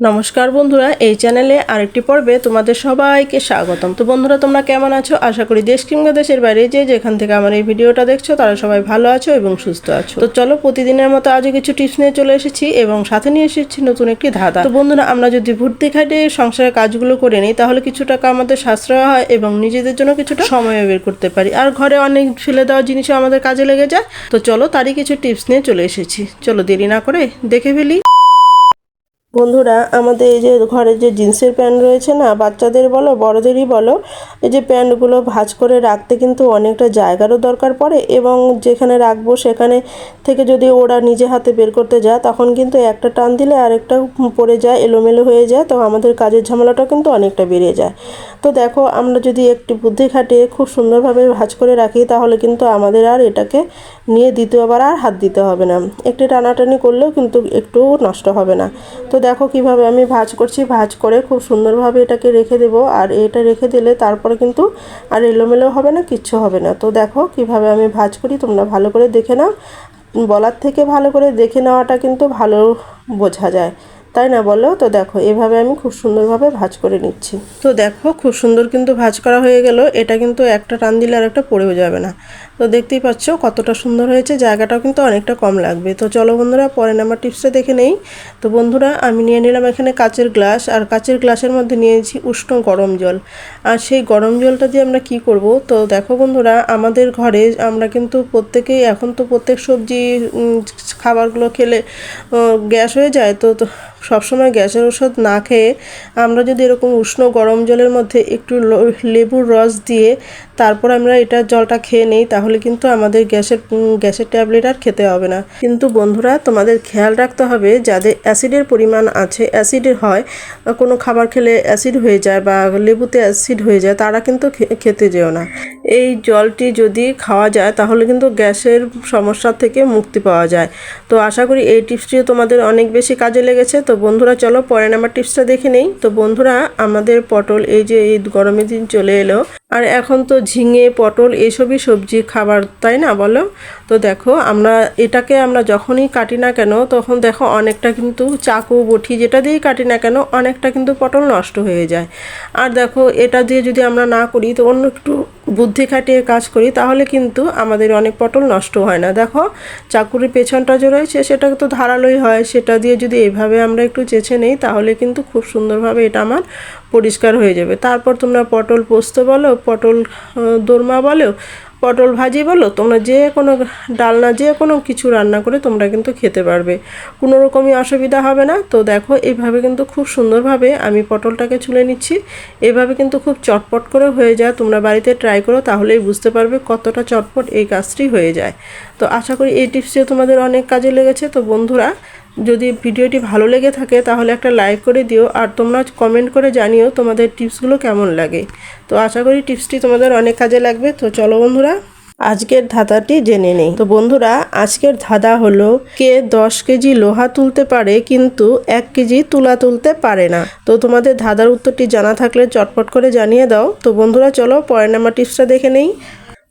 নমস্কার বন্ধুরা, এই চ্যানেলে আরেকটি পর্বে তোমাদের সবাইকে স্বাগতম। তো বন্ধুরা, তোমরা কেমন আছো? আশা করি দেশ কিংবা দেশের বাইরে যে যেখান থেকে আমার এই ভিডিওটা দেখছ, তারা সবাই ভালো আছো এবং সুস্থ আছো। তো চলো, প্রতিদিনের মতো আজও কিছু টিপস নিয়ে চলে এসেছি এবং সাথে নিয়ে এসেছি নতুন একটি ধাঁধা। তো বন্ধুরা, আমরা যদি ভর্তি খাটে সংসারের কাজগুলো করে নিই, তাহলে কিছু টাকা আমাদের সাশ্রয় হয় এবং নিজেদের জন্য কিছুটা সময় বের করতে পারি। আর ঘরে অনেক ফেলে দেওয়া জিনিসও আমাদের কাজে লেগে যায়। তো চলো, তারই কিছু টিপস নিয়ে চলে এসেছি। চলো, দেরি না করে দেখে ফেলি। বন্ধুরা, আমাদের এই যে ঘরে যে জিন্সের প্যান্ট রয়েছে না, বাচ্চাদের বলো, বড়দেরই বলো, এই যে প্যান্টগুলো ভাঁজ করে রাখতে কিন্তু অনেকটা জায়গারও দরকার পড়ে এবং যেখানে রাখব সেখানে থেকে যদি ওরা নিজে হাতে বের করতে যায়, তখন কিন্তু একটা টান দিলে আরেকটা পড়ে যায়, এলোমেলো হয়ে যায়, তো আমাদের কাজের ঝামেলাটাও কিন্তু অনেকটা বেড়ে যায়। তো দেখো, আমরা যদি একটি বুদ্ধি খাটিয়ে খুব সুন্দরভাবে ভাঁজ করে রাখি, তাহলে কিন্তু আমাদের আর এটাকে নিয়ে দ্বিতীয়বার আর হাত দিতে হবে না। একটু টানাটানি করলেও কিন্তু একটু নষ্ট হবে না। তো দেখো কীভাবে আমি ভাজ করছি। ভাজ করে খুব সুন্দরভাবে এটাকে রেখে দেবো। আর এটা রেখে দিলে তারপরে কিন্তু আর এলোমেলো হবে না, কিচ্ছু হবে না। তো দেখো কীভাবে আমি ভাজ করি। তোমরা ভালো করে দেখে নাও। বলার থেকে ভালো করে দেখে নেওয়াটা কিন্তু ভালো বোঝা যায়। তাই না বলো? তো দেখো এভাবে আমি খুব সুন্দরভাবে ভাজ করে নিচ্ছি। তো দেখো খুব সুন্দর কিন্তু ভাজ করা হয়ে গেল। এটা কিন্তু একটা টান দিলে আর একটা পড়েও যাবে না। তো দেখতেই পাচ্ছ কতটা সুন্দর হয়েছে। জায়গাটাও কিন্তু অনেকটা কম লাগবে। তো চলো বন্ধুরা পরে আমার টিপসটা দেখে নেই। তো বন্ধুরা, আমি নিয়ে নিলাম এখানে কাচের গ্লাস আর কাচের গ্লাসের মধ্যে নিয়েছি উষ্ণ গরম জল। আর সেই গরম জলটা দিয়ে আমরা কি করব? তো দেখো বন্ধুরা, আমাদের ঘরে আমরা কিন্তু প্রত্যেকেই, এখন তো প্রত্যেক সবজি খাবারগুলো খেলে গ্যাস হয়ে যায়। তো সবসময় গ্যাসের ওষুধ না খেয়ে আমরা যদি এরকম উষ্ণ গরম জলের মধ্যে একটু লেবুর রস দিয়ে তারপর আমরা এটা জলটা খেয়ে নেই, তাহলে কিন্তু আমাদের গ্যাসের গ্যাসের ট্যাবলেট আর খেতে হবে না। কিন্তু বন্ধুরা, তোমাদের খেয়াল রাখতে হবে, যাদের অ্যাসিডের পরিমাণ আছে, অ্যাসিডের হয় কোনো খাবার খেলে অ্যাসিড হয়ে যায় বা লেবুতে অ্যাসিড হয়ে যায়, তারা কিন্তু খেতে যেও না। এই জলটি যদি খাওয়া যায়, তাহলে কিন্তু গ্যাসের সমস্যা থেকে মুক্তি পাওয়া যায়। তো আশা করি এই টিপসটিও তোমাদের অনেক বেশি কাজে লেগেছে। তো বন্ধুরা, চলো পরে নাম্বার টিপসটা দেখে নেই। তো বন্ধুরা, আমাদের পটল এই যে এই গরমের দিন চলে এলো আর এখন তো ঝিঙে, পটল এসবই সবজি খাবার, তাই না বলো? তো দেখো, আমরা এটাকে আমরা যখনই কাটি না কেন, তখন দেখো অনেকটা কিন্তু চাকু, বটি যেটা দিয়েই কাটি না কেন, অনেকটা কিন্তু পটল নষ্ট হয়ে যায়। আর দেখো, এটা দিয়ে যদি আমরা না করি, তো অন্য একটু বুদ্ধি খাটিয়ে কাজ করি, তাহলে কিন্তু আমাদের অনেক পটল নষ্ট হয় না। দেখো, চাকুরির পেছনটা যে রয়েছে, সেটা তো ধারালোই হয়। সেটা দিয়ে যদি এভাবে আমরা একটু চেঁচে নেই, তাহলে কিন্তু খুব সুন্দরভাবে এটা আমার পরিষ্কার হয়ে যাবে। তারপর তোমরা পটল পোস্ত বলো, পটল দোরমা বলো পটল ভাজি বলো, তোমরা যে কোনো ডালনা, যে কোনো কিছু রান্না করে তোমরা কিন্তু খেতে পারবে। কোনো রকমই অসুবিধা হবে না। তো দেখো এইভাবে কিন্তু খুব সুন্দরভাবে আমি পটলটাকে ছুলে নিচ্ছি। এভাবে কিন্তু খুব চটপট করে হয়ে যায়। তোমরা বাড়িতে ট্রাই করো, তাহলেই বুঝতে পারবে কতটা চটপট এই কাজটি হয়ে যায়। তো আশা করি এই টিপসটিও তোমাদের অনেক কাজে লেগেছে। তো বন্ধুরা যদি ভিডিওটি ভালো লেগে থাকে তাহলে একটা লাইক করে দিও আর তোমরা কমেন্ট করে জানিও তোমাদের টিপসগুলো কেমন লাগে। তো আশা করি টিপসটি তোমাদের অনেক কাজে লাগবে। তো চলো বন্ধুরা, আজকের ধাঁধাটি জেনে নেই। তো বন্ধুরা, আজকের ধাঁধা হলো কে দশ কেজি লোহা তুলতে পারে কিন্তু এক কেজি তুলা তুলতে পারে না। তো তোমাদের ধাঁধার উত্তরটি জানা থাকলে চটপট করে জানিয়ে দাও। তো বন্ধুরা, চলো পরের নাম্বার টিপসটা দেখে নেই।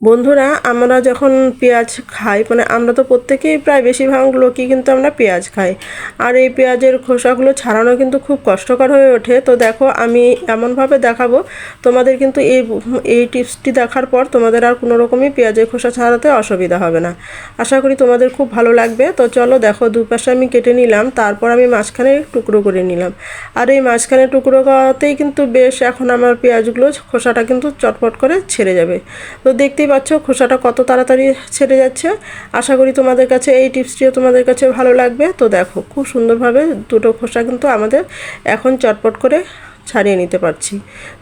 বন্ধুরা, আমরা যখন পেঁয়াজ খাই মানে আমরা তো প্রত্যেকেই প্রায় বেশিরভাগ লোকই কিন্তু আমরা পেঁয়াজ খাই। আর এই পেঁয়াজের খোসাগুলো ছাড়ানো কিন্তু খুব কষ্টকর হয়ে ওঠে। তো দেখো, আমি এমনভাবে দেখাবো। তোমাদের কিন্তু এই এই টিপসটি দেখার পর তোমাদের আর কোনো রকমই পেঁয়াজের খোসা ছাড়াতে অসুবিধা হবে না। আশা করি তোমাদের খুব ভালো লাগবে। তো চলো দেখো, দুপাশে আমি কেটে নিলাম, তারপর আমি মাঝখানে টুকরো করে নিলাম। আর এই মাঝখানে টুকরো করাতেই কিন্তু বেশ এখন আমার পেঁয়াজগুলো খোসাটা কিন্তু চটপট করে ছেড়ে যাবে। তো দেখতেই পাচ্ছ খোসাটা কত তাড়াতাড়ি ছেড়ে যাচ্ছে। আশা করি তোমাদের কাছে এই টিপসটিও তোমাদের কাছে ভালো লাগবে। তো দেখো, খুব সুন্দরভাবে দুটো খোসা কিন্তু আমাদের এখন চটপট করে ছাড়িয়ে নিতে পারছি।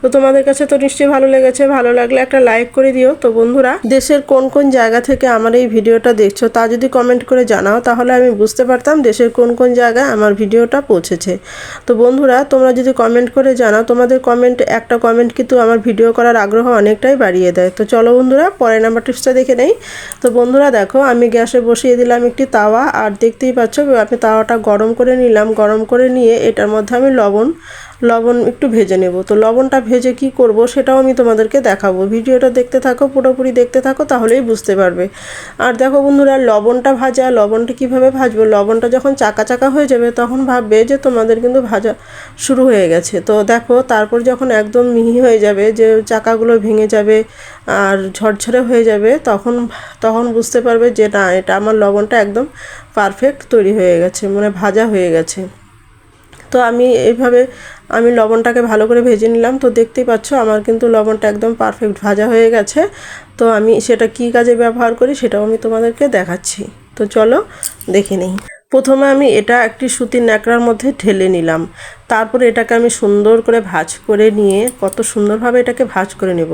তো তোমাদের কাছে তো নিশ্চয়ই ভালো লেগেছে, ভালো লাগলে একটা লাইক করে দিও। তো বন্ধুরা, দেশের কোন কোন জায়গা থেকে আমার এই ভিডিওটা দেখছ তা যদি কমেন্ট করে জানাও, তাহলে আমি বুঝতে পারতাম দেশের কোন কোন জায়গায় আমার ভিডিওটা পৌঁছেছে। তো বন্ধুরা, তোমরা যদি কমেন্ট করে জানাও, তোমাদের কমেন্ট একটা কমেন্ট কিন্তু আমার ভিডিও করার আগ্রহ অনেকটাই বাড়িয়ে দেয়। তো চলো বন্ধুরা, পরের নাম্বার টিপসটা দেখে নেই। তো বন্ধুরা, দেখো, আমি গ্যাসে বসিয়ে দিলাম একটি তাওয়া, আর দেখতেই পাচ্ছ, আমি তাওয়াটা গরম করে নিলাম। গরম করে নিয়ে এটার মধ্যে আমি লবণ লবণ একটু ভেজে নেব। তো লবণটা ভেজে কি করব সেটাও আমি তোমাদেরকে দেখাবো। ভিডিওটা দেখতে থাকো, পুরোপুরি দেখতে থাকো, তাহলেই বুঝতে পারবে। আর দেখো বন্ধুরা, লবণটা ভাজা, লবণটা কীভাবে ভাজবো? লবণটা যখন চাকা চাকা হয়ে যাবে, তখন ভাববে যে তোমাদের কিন্তু ভাজা শুরু হয়ে গেছে। তো দেখো, তারপর যখন একদম মিহি হয়ে যাবে, যে চাকাগুলো ভেঙে যাবে আর ঝরঝরে হয়ে যাবে, তখন তখন বুঝতে পারবে যে না, এটা আমার লবণটা একদম পারফেক্ট তৈরি হয়ে গেছে মানে ভাজা হয়ে গেছে। তো আমি এইভাবে আমি লবণটাকে ভালো করে ভেজে নিলাম। তো দেখতেই পাচ্ছ আমার কিন্তু লবণটা একদম পারফেক্ট ভাজা হয়ে গেছে। তো আমি সেটা কি কাজে ব্যবহার করি সেটাও আমি তোমাদেরকে দেখাচ্ছি। তো চলো দেখে নিই। প্রথমে আমি এটা একটি সুতির ন্যাকড়ার মধ্যে ঢেলে নিলাম। তারপরে এটাকে আমি সুন্দর করে ভাজ করে নিয়ে, কত সুন্দরভাবে এটাকে ভাজ করে নেব।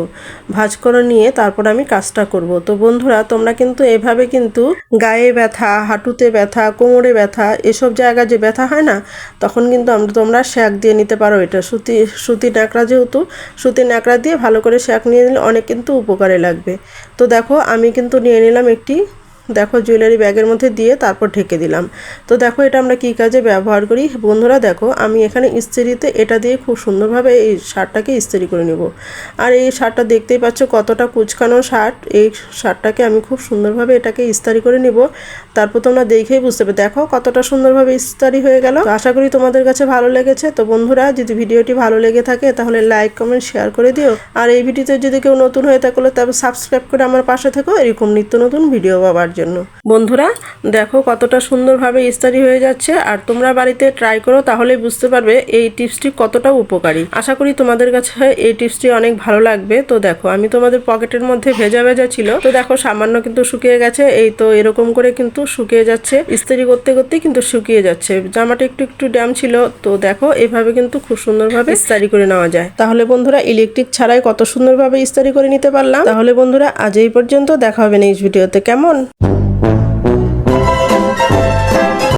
ভাজ করে নিয়ে তারপর আমি কাজটা করব। তো বন্ধুরা, তোমরা কিন্তু এভাবে কিন্তু গায়ে ব্যথা, হাঁটুতে ব্যথা, কোমরে ব্যথা, এসব জায়গায় যে ব্যথা হয় না, তখন কিন্তু আমরা তোমরা শ্যাক দিয়ে নিতে পারো এটা। সুতি সুতি ন্যাকড়া যেহেতু সুতি ন্যাকড়া দিয়ে ভালো করে শ্যাক নিয়ে নিলে অনেক কিন্তু উপকারে লাগবে। তো দেখো, আমি কিন্তু নিয়ে নিলাম একটি দেখো জুয়েলারি ব্যাগের মধ্যে দিয়ে তারপর ঢেকে দিলাম। তো দেখো, এটা আমরা কী কাজে ব্যবহার করি? বন্ধুরা, দেখো, আমি এখানে ইস্ত্রিতে এটা দিয়ে খুব সুন্দরভাবে এই শার্টটাকে ইস্ত্রি করে নেব। আর এই শার্টটা দেখতেই পাচ্ছ কতটা কুচকানো শার্ট। এই শার্টটাকে আমি খুব সুন্দরভাবে এটাকে ইস্তারি করে নিব। তারপর তোমরা দেখেই বুঝতে পারবে। দেখো, কতটা সুন্দরভাবে ইস্তারি হয়ে গেল। আশা করি তোমাদের কাছে ভালো লেগেছে। তো বন্ধুরা, যদি ভিডিওটি ভালো লেগে থাকে, তাহলে লাইক কমেন্ট শেয়ার করে দিও। আর এই ভিডিওতে যদি কেউ নতুন হয়ে থাকলে তবে সাবস্ক্রাইব করে আমার পাশে থেকো। এরকম নিত্য নতুন ভিডিও পাওয়ার জন্য। বন্ধুরা, দেখো কতটা সুন্দরভাবে ইস্তারি হয়ে যাচ্ছে। আর তোমরা বাড়িতে ট্রাই করো তাহলে বুঝতে পারবে এই টিপসটি কতটা উপকারী। আশা করি তোমাদের কাছে এই টিপসটি অনেক ভালো লাগবে। তো দেখো, আমি তোমাদের পকেটের মধ্যে ভেজা ভেজা ছিল। তো দেখো, সামান্য কিন্তু শুকিয়ে গেছে। এই তো এরকম করে কিন্তু শুকিয়ে যাচ্ছে। ইস্তারি করতে করতে কিন্তু শুকিয়ে যাচ্ছে। জামাটা একটু একটু ড্যাম ছিল। তো দেখো, এভাবে কিন্তু খুব সুন্দরভাবে ইস্তারি করে নেওয়া যায়। তাহলে বন্ধুরা ইলেকট্রিক ছাড়াই কত সুন্দরভাবে ইস্তারি করে নিতে পারলাম। তাহলে বন্ধুরা, আজ এই পর্যন্ত দেখা হবে নেক্সট ভিডিওতে কেমন?